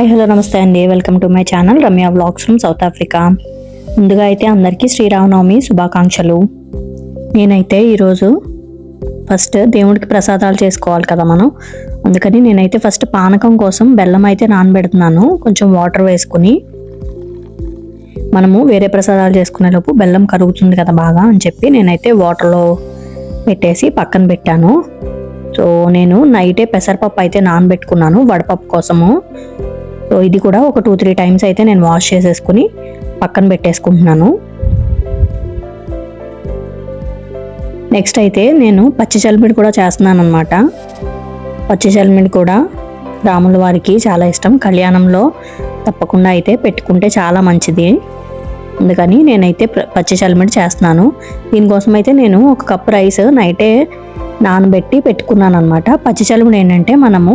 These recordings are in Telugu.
హాయ్ హలో నమస్తే అండి. Welcome to my channel Ramya vlogs from South Africa ముందుగా అయితే అందరికీ శ్రీరామనవమి శుభాకాంక్షలు. నేనైతే ఈరోజు ఫస్ట్ దేవుడికి ప్రసాదాలు చేసుకోవాలి కదా మనం. అందుకని నేనైతే ఫస్ట్ పానకం కోసం బెల్లం అయితే నానబెడుతున్నాను. కొంచెం వాటర్ వేసుకుని మనము వేరే ప్రసాదాలు చేసుకునేలోపు బెల్లం కరుగుతుంది కదా బాగా అని చెప్పి నేనైతే వాటర్లో పెట్టేసి పక్కన పెట్టాను. సో నేను నైటే పెసరపప్పు అయితే నానబెట్టుకున్నాను. వడపప్పు కోసము. ఇది కూడా ఒక టూ త్రీ టైమ్స్ అయితే నేను వాష్ చేసేసుకుని పక్కన పెట్టేసుకుంటున్నాను. నెక్స్ట్ అయితే నేను పచ్చి చలిమిడి కూడా చేస్తున్నాను అనమాట పచ్చి చలిమిడి కూడా రాముల వారికి చాలా ఇష్టం. కళ్యాణంలో తప్పకుండా అయితే పెట్టుకుంటే చాలా మంచిది. అందుకని నేనైతే పచ్చి చలిమిడి చేస్తున్నాను. దీనికోసం అయితే నేను ఒక కప్ రైస్ నైటే నానబెట్టి పెట్టుకున్నాను అనమాట పచ్చి చలిమిడి ఏంటంటే మనము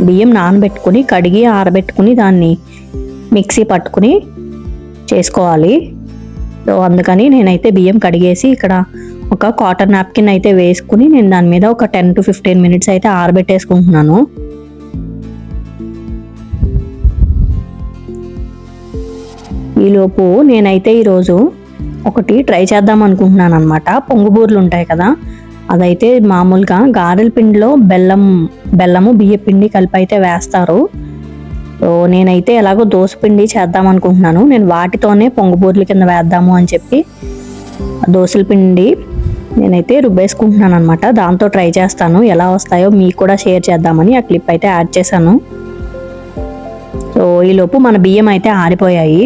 బియ్యం నానబెట్టుకుని కడిగి ఆరబెట్టుకుని దాన్ని మిక్సీ పట్టుకుని చేసుకోవాలి. సో అందుకని నేనైతే బియ్యం కడిగేసి ఇక్కడ ఒక కాటన్ నాప్కిన్ అయితే వేసుకుని నేను దాని మీద ఒక టెన్ టు ఫిఫ్టీన్ మినిట్స్ అయితే ఆరబెట్టేసుకుంటున్నాను. ఈలోపు నేనైతే ఈరోజు ఒకటి ట్రై చేద్దాం అనుకుంటున్నాను అనమాట పొంగుబూర్లు ఉంటాయి కదా అదైతే మామూలుగా గారెల పిండిలో బెల్లం బెల్లము బియ్య పిండి కలిపి అయితే వేస్తారు. సో నేనైతే ఎలాగో దోశ పిండి చేద్దాం అనుకుంటున్నాను. నేను వాటితోనే పొంగుబూర్ల కింద వేద్దాము అని చెప్పి దోశల పిండి నేనైతే రుబ్బేసుకుంటున్నాను అనమాట దాంతో ట్రై చేస్తాను. ఎలా వస్తాయో మీకు కూడా షేర్ చేద్దామని ఆ క్లిప్ అయితే యాడ్ చేశాను. సో ఈలోపు మన బియ్యం అయితే ఆరిపోయాయి.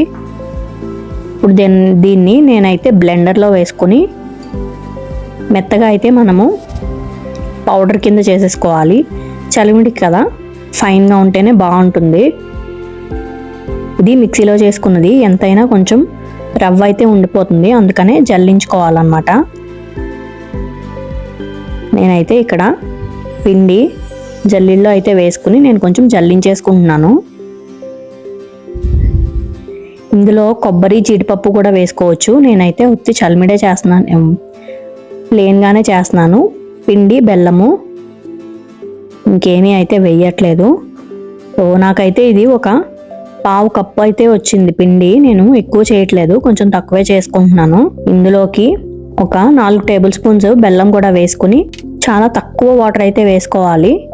ఇప్పుడు దీన్ని దీన్ని నేనైతే బ్లెండర్లో వేసుకొని మెత్తగా అయితే మనము పౌడర్ కింద చేసేసుకోవాలి. చలిమిడికి కదా ఫైన్గా ఉంటేనే బాగుంటుంది. ఇది మిక్సీలో చేసుకున్నది ఎంతైనా కొంచెం రవ్వ అయితే ఉండిపోతుంది అందుకనే జల్లించుకోవాలన్నమాట. నేనైతే ఇక్కడ పిండి జల్లిల్లో అయితే వేసుకుని నేను కొంచెం జల్లించేసుకుంటున్నాను. ఇందులో కొబ్బరి జీడిపప్పు కూడా వేసుకోవచ్చు. నేనైతే ఉత్తి చల్మిడే చేస్తున్నాను. ప్లెయిన్గానే చేస్తున్నాను. పిండి బెల్లము. ఇంకేమీ అయితే వేయట్లేదు సో నాకైతే ఇది ఒక పావు కప్పు అయితే వచ్చింది పిండి. నేను ఎక్కువ చేయట్లేదు. కొంచెం తక్కువే చేసుకుంటున్నాను. ఇందులోకి ఒక నాలుగు టేబుల్ స్పూన్స్ బెల్లం కూడా వేసుకుని చాలా తక్కువ వాటర్ అయితే వేసుకోవాలి.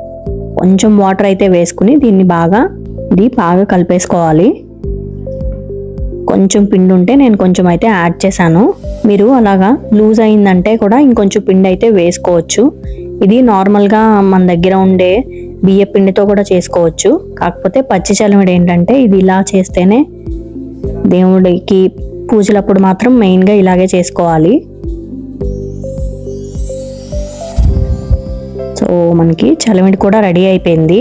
కొంచెం వాటర్ అయితే వేసుకుని దీన్ని బాగా ఇది బాగా కలిపేసుకోవాలి. కొంచెం పిండి ఉంటే నేను కొంచెం అయితే యాడ్ చేశాను. మీరు అలాగా లూజ్ అయిందంటే కూడా ఇంకొంచెం పిండి అయితే వేసుకోవచ్చు. ఇది నార్మల్గా మన దగ్గర ఉండే బియ్య పిండితో కూడా చేసుకోవచ్చు. కాకపోతే పచ్చి చలిమిడి ఏంటంటే ఇది ఇలా చేస్తేనే దేవుడికి పూజలప్పుడు మాత్రం మెయిన్గా ఇలాగే చేసుకోవాలి. సో మనకి చలిమిడి కూడా రెడీ అయిపోయింది.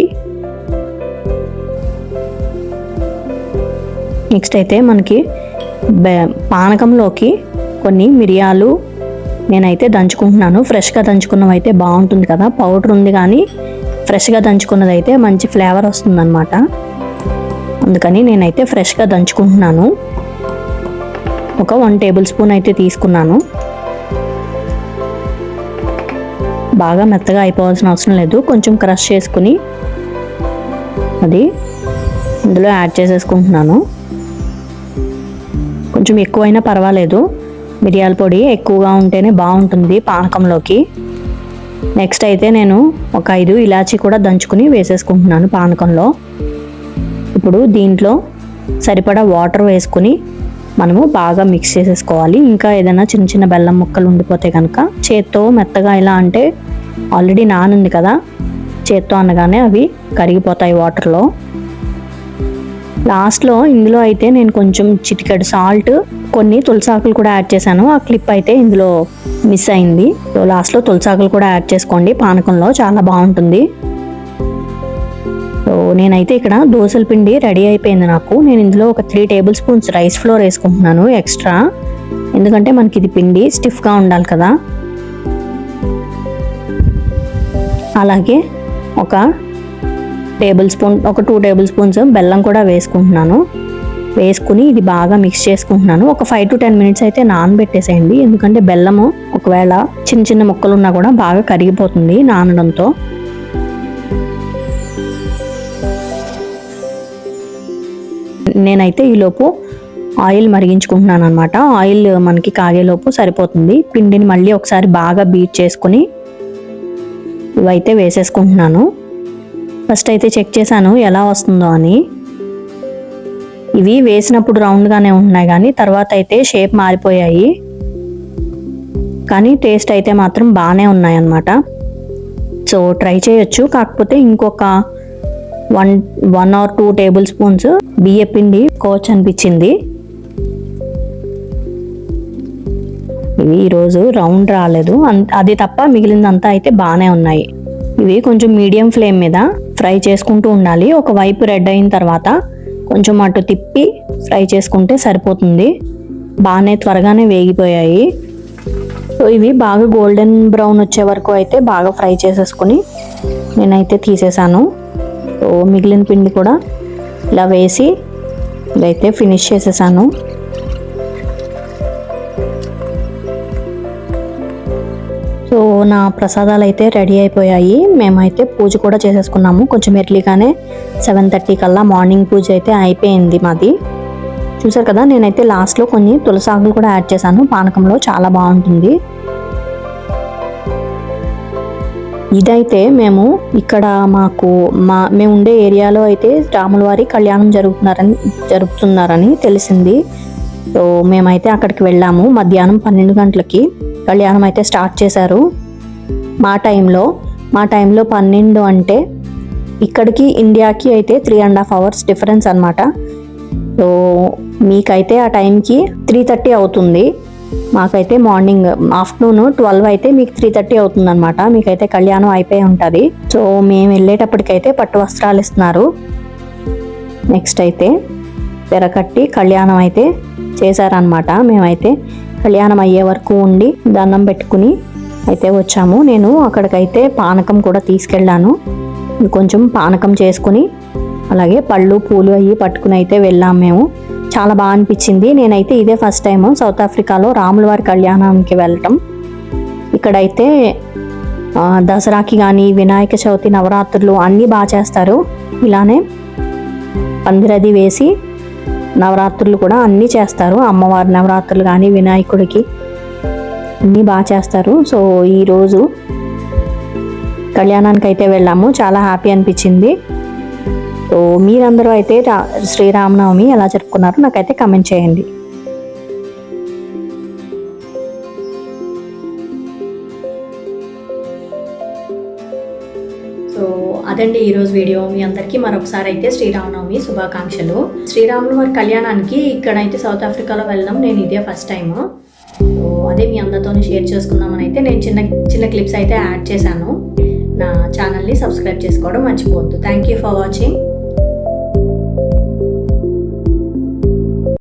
నెక్స్ట్ అయితే మనకి పానకంలోకి కొన్ని మిరియాలు నేనైతే దంచుకుంటున్నాను. ఫ్రెష్గా దంచుకున్నవి అయితే బాగుంటుంది కదా. పౌడర్ ఉంది కానీ ఫ్రెష్గా దంచుకున్నది అయితే మంచి ఫ్లేవర్ వస్తుందన్నమాట. అందుకని నేనైతే ఫ్రెష్గా దంచుకుంటున్నాను. ఒక వన్ టేబుల్ స్పూన్ అయితే తీసుకున్నాను. బాగా మెత్తగా అయిపోవాల్సిన అవసరం లేదు. కొంచెం క్రష్ చేసుకుని అది ఇందులో యాడ్ చేసేసుకుంటున్నాను. కొంచెం ఎక్కువైనా పర్వాలేదు. మిరియాల పొడి ఎక్కువగా ఉంటేనే బాగుంటుంది పానకంలోకి. నెక్స్ట్ అయితే నేను ఒక ఐదు ఇలాచీ కూడా దంచుకుని వేసేసుకుంటున్నాను పానకంలో. ఇప్పుడు దీంట్లో సరిపడా వాటర్ వేసుకుని మనము బాగా మిక్స్ చేసేసుకోవాలి. ఇంకా ఏదైనా చిన్న చిన్న బెల్లం ముక్కలు ఉండిపోతే కనుక చేత్తో మెత్తగా ఇలా అంటే ఆల్రెడీ నానుంది కదా చేత్తో అనగానే అవి కరిగిపోతాయి వాటర్లో లాస్ట్లో ఇందులో అయితే నేను కొంచెం చిటికెడు సాల్ట్ కొన్ని తులసాకులు కూడా యాడ్ చేశాను. ఆ క్లిప్ అయితే ఇందులో మిస్ అయింది. సో లాస్ట్లో తులసాకులు కూడా యాడ్ చేసుకోండి. పానకంలో చాలా బాగుంటుంది. సో నేనైతే ఇక్కడ దోసల పిండి రెడీ అయిపోయింది నాకు. నేను ఇందులో ఒక three tablespoons rice flour వేసుకుంటున్నాను ఎక్స్ట్రా. ఎందుకంటే మనకి ఇది పిండి స్టిఫ్గా ఉండాలి కదా. అలాగే ఒక టేబుల్ స్పూన్ ఒక టూ టేబుల్ స్పూన్స్ బెల్లం కూడా వేసుకుంటున్నాను. వేసుకుని ఇది బాగా మిక్స్ చేసుకుంటున్నాను. ఒక ఫైవ్ టు టెన్ మినిట్స్ అయితే నానబెట్టేసేయండి. ఎందుకంటే బెల్లము ఒకవేళ చిన్న చిన్న ముక్కలు ఉన్నా కూడా బాగా కరిగిపోతుంది నానడంతో. నేనైతే ఈలోపు ఆయిల్ మరిగించుకుంటున్నాను అనమాట ఆయిల్ మనకి కాగేలోపు సరిపోతుంది. పిండిని మళ్ళీ ఒకసారి బాగా బీట్ చేసుకుని ఇవైతే వేసేసుకుంటున్నాను. ఫస్ట్ అయితే చెక్ చేశాను ఎలా వస్తుందో అని. ఇవి వేసినప్పుడు రౌండ్గానే ఉంటున్నాయి కానీ తర్వాత అయితే షేప్ మారిపోయాయి. కానీ టేస్ట్ అయితే మాత్రం బాగానే ఉన్నాయన్నమాట. సో ట్రై చేయొచ్చు. కాకపోతే ఇంకొక one one or two tablespoons బియ్య పిండి కోచ్ అనిపించింది. ఇవి ఈరోజు రౌండ్ రాలేదు. అన్- అది తప్ప మిగిలిందంతా అయితే బాగానే ఉన్నాయి. ఇవి కొంచెం మీడియం ఫ్లేమ్ మీద ఫ్రై చేసుకుంటూ ఉండాలి. ఒక వైపు రెడ్ అయిన తర్వాత కొంచెం అటు తిప్పి ఫ్రై చేసుకుంటే సరిపోతుంది. బాగానే త్వరగానే వేగిపోయాయి. సో ఇవి బాగా గోల్డెన్ బ్రౌన్ వచ్చే వరకు అయితే బాగా ఫ్రై చేసేసుకుని నేనైతే తీసేసాను. సో మిగిలిన పిండి కూడా ఇలా వేసి ఇదైతే ఫినిష్ చేసేసాను. నా ప్రసాదాలు అయితే రెడీ అయిపోయాయి. మేమైతే పూజ కూడా చేసేసుకున్నాము. కొంచెం ఎర్లీగానే సెవెన్ థర్టీ కల్లా మార్నింగ్ పూజ అయితే అయిపోయింది మాది. చూసారు కదా నేనైతే లాస్ట్లో కొన్ని తులసాకులు కూడా యాడ్ చేశాను. పానకంలో చాలా బాగుంటుంది. ఇదైతే మేము ఇక్కడ మాకు మా మేము ఉండే ఏరియాలో అయితే రాములవారి కళ్యాణం జరుగుతున్నారని జరుపుతున్నారని తెలిసింది. సో మేమైతే అక్కడికి వెళ్ళాము. మధ్యాహ్నం పన్నెండు గంటలకి కళ్యాణం అయితే స్టార్ట్ చేశారు. మా టైంలో మా టైంలో పన్నెండు అంటే ఇక్కడికి ఇండియాకి అయితే three and half hours difference అనమాట సో మీకైతే ఆ టైంకి త్రీ థర్టీ అవుతుంది. మాకైతే మార్నింగ్ ఆఫ్టర్నూన్ ట్వెల్వ్ అయితే మీకు త్రీ థర్టీ అవుతుంది అనమాట మీకైతే కళ్యాణం అయిపోయి ఉంటుంది. సో మేము వెళ్ళేటప్పటికైతే పట్టు వస్త్రాలు ఇస్తున్నారు. నెక్స్ట్ అయితే తెరకట్టి కళ్యాణం అయితే చేశారనమాట మేమైతే కళ్యాణం అయ్యే వరకు ఉండి దండం పెట్టుకుని అయితే వచ్చాము. నేను అక్కడికైతే పానకం కూడా తీసుకెళ్ళాను. కొంచెం పానకం చేసుకుని అలాగే పళ్ళు పూలు అవి పట్టుకుని అయితే వెళ్ళాము మేము. చాలా బాగా అనిపించింది. నేనైతే ఇదే ఫస్ట్ టైం సౌత్ ఆఫ్రికాలో రాముల వారి కళ్యాణానికి వెళ్ళటం. ఇక్కడైతే దసరాకి కానీ వినాయక చవితి నవరాత్రులు అన్నీ బాగా చేస్తారు. ఇలానే పందిరది వేసి నవరాత్రులు కూడా అన్నీ చేస్తారు. అమ్మవారి నవరాత్రులు కానీ వినాయకుడికి. అన్నీ బాగా చేస్తారు. సో ఈరోజు కళ్యాణానికి అయితే వెళ్ళాము. చాలా హ్యాపీ అనిపించింది. సో మీరందరూ అయితే శ్రీరామనవమి ఎలా జరుపుకున్నారో నాకైతే కమెంట్ చేయండి. సో అదండి ఈరోజు వీడియో. మీ అందరికీ మరొకసారి అయితే శ్రీరామనవమి శుభాకాంక్షలు. శ్రీరాములు వారి కళ్యాణానికి ఇక్కడైతే సౌత్ ఆఫ్రికాలో వెళ్ళడం నేను ఇదే ఫస్ట్ టైము సో అదే మీ అందరితో షేర్ చేసుకుందామని అయితే నేను చిన్న చిన్న క్లిప్స్ అయితే యాడ్ చేశాను. నా ఛానల్ని సబ్స్క్రైబ్ చేసుకోవడం మర్చిపోవద్దు. Thank you for watching